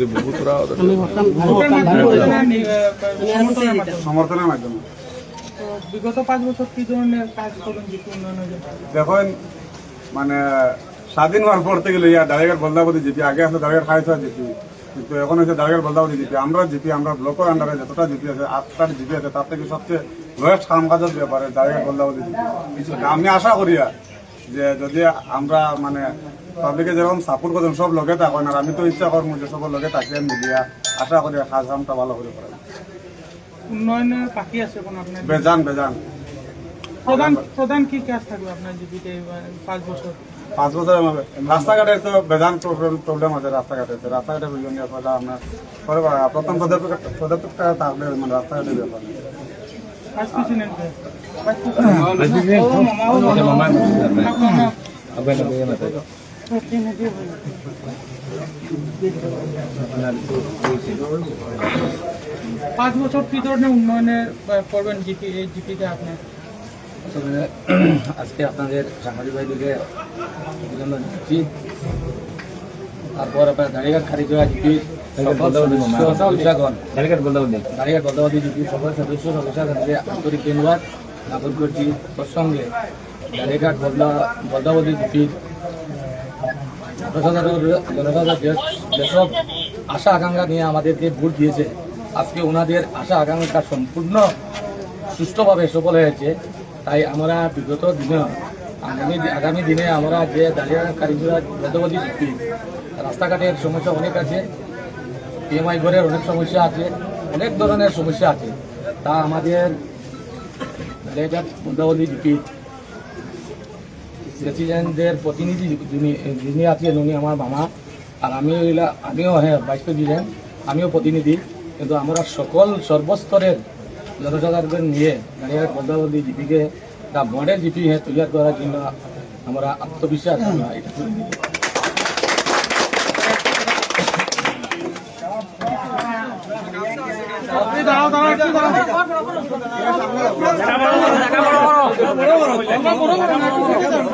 দেব তোরা মাধ্যমে। সমর্থনের বিগত পাঁচ বছর কি ধরনের কাজ করবেন জিপি উন্নয়নের জন্য? দেখেন মানে স্বাধীন হওয়ার পর থেকে লইয়া দাঁড়িয়ার বলদাবতী জিপি আগে আসলে দাঁড়িয়ার খাইছে জিপি কিন্তু এখন হচ্ছে দাঁড়িয়ার বলদাবতী জিপি। আমরা জিপি আমরা ব্লকের আন্ডারে যতটা জিপি আছে আটটা জিপি আছে তার থেকে সবচেয়ে লোয়েস্ট কাম কাজের ব্যাপারে দাঁড়িয়ার বলদাবতী জিপি। আমি আশা করিয়া যে যদি আমরা মানে পাবলিকে যেরকম সাপোর্ট করছেন সব লগে থাকেন। আর আমি তো ইচ্ছা করব যে সব লগে থাকিয়ে মিলিয়া। আশা করি কাজ কামটা ভালো করে করা উন্নয়নের বাকি আছে কোন আপনার? বেজান বেজান। প্রধান প্রধান কি কাজ থাকবে আপনার জিপিতে পাঁচ বছর? পাঁচ বছরের মধ্যে রাস্তাঘাটের তো বেদান প্রবলেম আছে রাস্তাঘাটে। আপনার পরে প্রথম পদক্ষেপটা মানে রাস্তাঘাটের ব্যাপার। ভাইস প্রেসিডেন্ট কে? ভাইস প্রেসিডেন্ট ও মামা ও মামা আপনার নাম? পাঁচ বছর কি ধরনের উন্নয়নের আহ, করবেন জিপি এই জিপিতে আপনি আসলে আজকে আপনাদের সাংবাদিক ভাইদেরকে অভিনন্দন জানাচ্ছি তারপর আপনার দাঁড়িয়ে খারিজ হওয়া জিপি দাঁড়িয়ে গল্দাবাদী জিপি সকল সদস্য সদস্যকে আন্তরিক ধন্যবাদ করছি প্রসঙ্গে দাঁড়িয়েঘাট বদলা জনসাধারণ যে- যেসব আশা আকাঙ্ক্ষা নিয়ে আমাদেরকে ভোট দিয়েছে। আজকে ওনাদের আশা আকাঙ্ক্ষা সম্পূর্ণ সুষ্ঠুভাবে সফল হয়েছে। তাই আমরা বিগত দিনে আগামী আগামী দিনে আমরা যে দাঁড়িয়ে কারিগরা গতবতী জিপি রাস্তাঘাটের সমস্যা অনেক আছে পিএমআই ঘরের অনেক সমস্যা আছে, অনেক ধরনের সমস্যা আছে। তা আমাদের দাঁড়িয়ে গতবতী জিপি প্রেসিডেন্টদের প্রতিনিধি যিনি যিনি আছেন উনি আমার মামা। আর এলা- আমিও হ্যাঁ ভাইস প্রেসিডেন্ট, আমিও প্রতিনিধি। কিন্তু আমরা সকল সর্বস্তরের জনসাধারণদের নিয়ে দাঁড়িয়ে পদ্মাবতী জিপিকে একটা মডেল জিপি হ্যাঁ তৈরি করার জন্য আমরা আত্মবিশ্বাস আমরা এটা করি। দাঁড়াও Es más no.